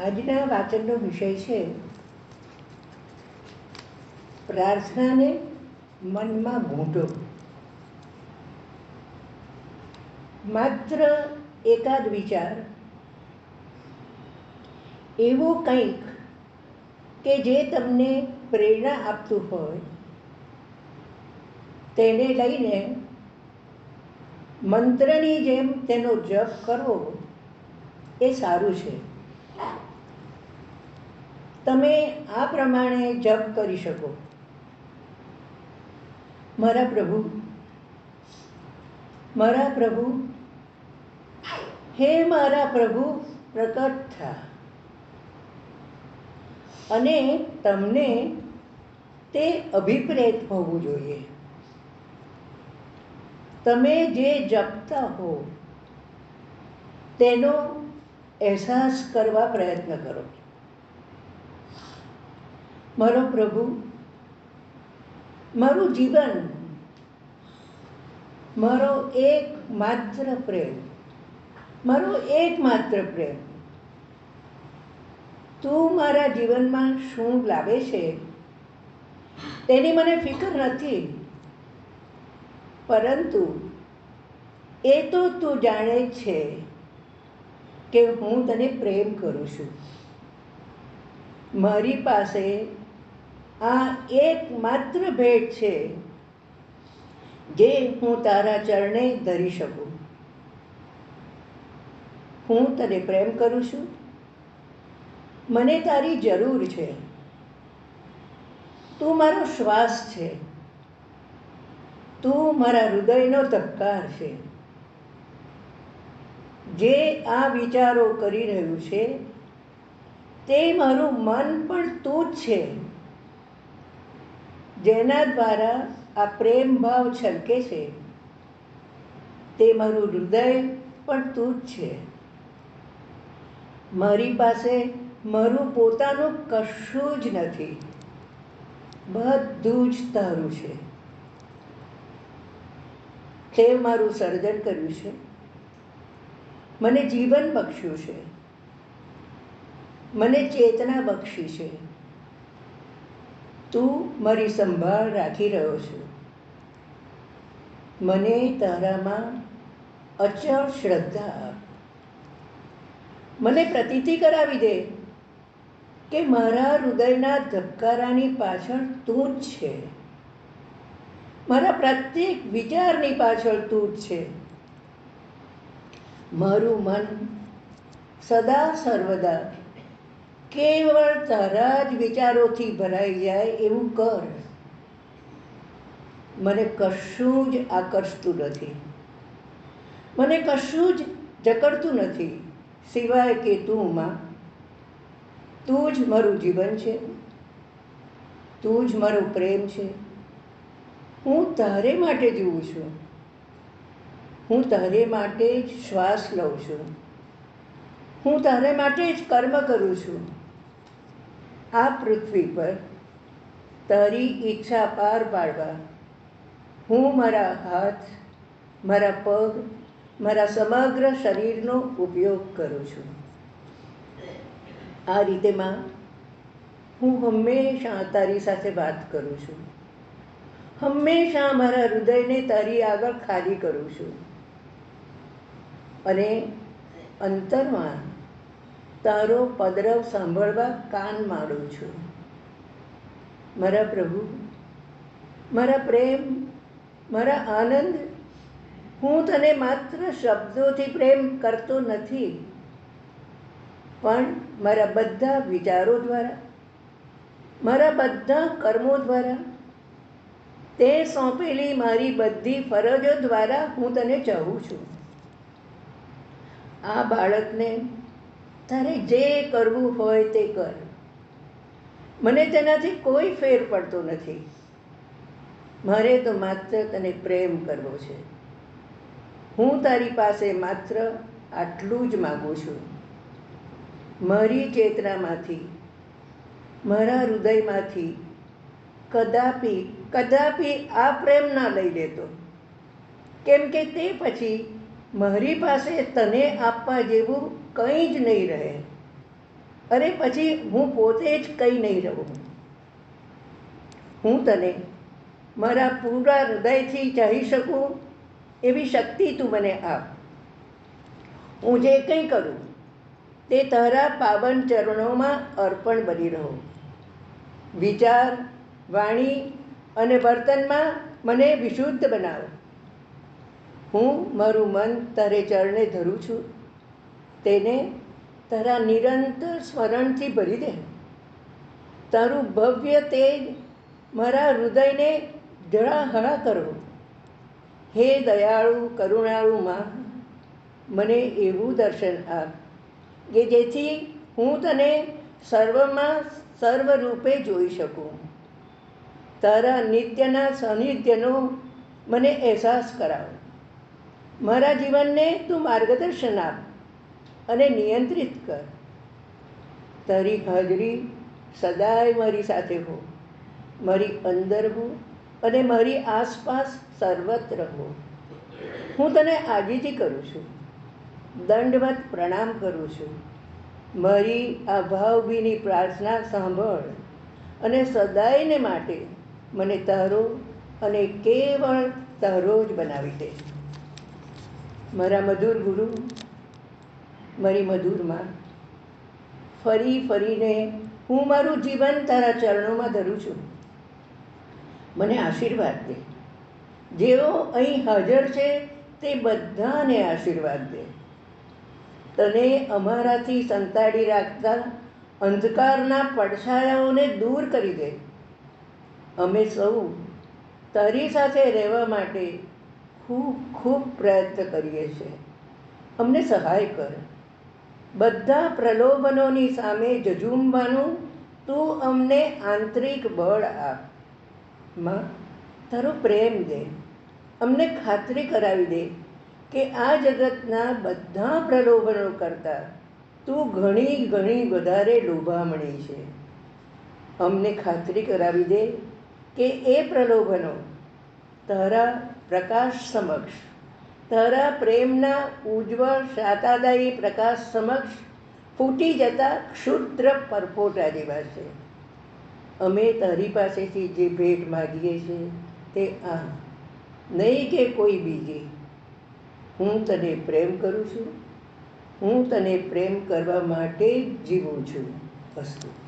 આજના વાચનનો વિષય છે, પ્રાર્થનાને મનમાં ગૂંટો માત્ર એકાદ વિચાર, એવો કંઈક કે જે તમને પ્રેરણા આપતું હોય, તેને લઈને મંત્રની જેમ તેનો જપ કરવો એ સારું છે. તમે આ પ્રમાણે જપ કરી શકો. મારા પ્રભુ મારા પ્રભુ, હે મારા પ્રભુ, પ્રકટ થા. અને તમને તે અભિપ્રેત હોવું જોઈએ. તમે જે જપતા હો, તેનો અહેસાસ કરવા પ્રયત્ન કરો. મારો પ્રભુ, મારું જીવન, મારો એક માત્ર પ્રેમ, મારો એક માત્ર પ્રેમ. તું મારા જીવનમાં શું લાવે છે? તેની મને ફિકર નથી. પરંતુ એ તો તું જાણે છે. કે હું તને પ્રેમ કરું છું. મારી પાસે આ એકમાત્ર ભેટ છે જે હું તારા ચરણે ધરી શકું. હું તને પ્રેમ કરું છું. મને તારી જરૂર છે. તું મારો શ્વાસ છે. તું મારા હૃદયનો ધબકાર છે. જે આ વિચારો કરી રહ્યું છે, તે મારું મન પણ તું જ છે. જેના દ્વારા આ પ્રેમ ભાવ છલકે છે, તે મારું હૃદય પણ તું જ છે. મારી પાસે મારું પોતાનું કશું જ નથી, બધું જ તારું છે. તે મારું સર્જન કર્યું છે. મને જીવન બક્ષ્યું છે. મને ચેતના બક્ષી છે. તું મારી સંભાળ રાખી રહ્યો છે. મને તારામાં અચળ શ્રદ્ધા આપ. મને પ્રતીતિ કરાવી દે કે મારા હૃદયના ધબકારાની પાછળ તું જ છે. મારા પ્રત્યેક વિચારની પાછળ તું જ છે. મારું મન સદા સર્વદા કેવળ તારા જ વિચારોથી ભરાઈ જાય એવું કર. મને કશું જ આકર્ષતું નથી. મને કશું જ જકડતું નથી. સિવાય કે તું માં. તું જ મારું જીવન છે. તું જ મારો પ્રેમ છે. હું તારે માટે જીવું છું. હું તારે માટે જ શ્વાસ લઉં છું. હું તારે માટે જ કર્મ કરું છું. આ પૃથ્વી પર તારી ઈચ્છા પાર પાડવા હું મારા હાથ, મારા પગ, મારા સમગ્ર શરીરનો ઉપયોગ કરું છું. આ રીતે માં હું હંમેશા તારી સાથે વાત કરું છું. હંમેશા મારા હૃદયને તારી આગળ ખાલી કરું છું. અને અંતરમાં તારો પદરવ સાંભળવા કાન માંડું છું. મારા પ્રભુ, મારા પ્રેમ, મારા આનંદ, હું તને માત્ર શબ્દોથી પ્રેમ કરતો નથી, પણ મારા બધા વિચારો દ્વારા, મારા બધા કર્મો દ્વારા, તે સોંપેલી મારી બધી ફરજો દ્વારા હું તને ચાહું છું. આ બાળકને તારે જે કરવું હોય તે કર. મને તેનાથી કોઈ ફેર પડતો નથી. મારે તો માત્ર તને પ્રેમ કરવો છે. હું તારી પાસે માત્ર આટલું જ માગું છું. મારી ચેતનામાંથી, મારા હૃદયમાંથી કદાપી કદાપી આ પ્રેમ ના લઈ લેતો. કેમ કે તે પછી મારી પાસે તને આપવા જેવું કંઈ જ નહીં રહે. અરે પછી હું પોતે જ કંઈ નહીં રહું. હું તને મારા પૂરા હૃદયથી ચાહી શકું એવી શક્તિ તું મને આપ. હું જે કંઈ કરું તે તારા પાવન ચરણોમાં અર્પણ બની રહો. વિચાર, વાણી અને વર્તનમાં મને વિશુદ્ધ બનાવો. હું મારું મન તારે ચરણે ધરું છું. તેને તારા નિરંતર સ્મરણથી ભરી દે. તારું ભવ્ય તેજ મારા હૃદયને જળાહળા કરો. હે દયાળુ, કરુણાળુ માં, મને એવું દર્શન આપ કે જેથી હું તને સર્વમાં સર્વરૂપે જોઈ શકું. તારા નિત્યના સાનિધ્યનો મને અહેસાસ કરાવ. મારા જીવનને તું માર્ગદર્શન આપ અને નિયંત્રિત કર. તારી હાજરી સદાય મારી સાથે હો. મારી અંદર હો અને મારી આસપાસ સર્વત્ર હો. હું તને આજીજી કરું છું. દંડવત પ્રણામ કરું છું. મારી આ ભાવભીની પ્રાર્થના સાંભળ અને સદાયને માટે મને તારો અને કેવળ તારો જ બનાવી દે. મારા મધુર ગુરુ, મારી મધુરમાં ફરી ફરીને હું મારું જીવન તારા ચરણોમાં ધરું છું. મને આશીર્વાદ દે. જેઓ અહીં હાજર છે તે બધાને આશીર્વાદ દે. તને અમારાથી સંતાડી રાખતા અંધકારના પડછાયાઓને દૂર કરી દે. અમે સૌ તારી સાથે રહેવા માટે ખૂબ ખૂબ પ્રયત્ન કરીએ છીએ. અમને સહાય કર. બધા પ્રલોભનોની સામે જજુમવાનું તું અમને આંતરિક બળ આપ. માં, તારો પ્રેમ દે. અમને ખાતરી કરાવી દે કે આ જગતના બધા પ્રલોભનો કરતાં તું ઘણી ઘણી વધારે લોભામણી છે. અમને ખાતરી કરાવી દે કે એ પ્રલોભનો તારા પ્રકાશ સમક્ષ. તારા પ્રેમના ઉજ્જવળ શાતાદાયી પ્રકાશ સમક્ષ ફૂટી જતા ક્ષુદ્ર પરપોટા જેવા છે. અમે તારી પાસેથી જે ભેટ માગીએ છીએ તે આ. નહીં કે કોઈ બીજી. હું તને પ્રેમ કરું છું. હું તને પ્રેમ કરવા માટે જ જીવું છું અસ્તુ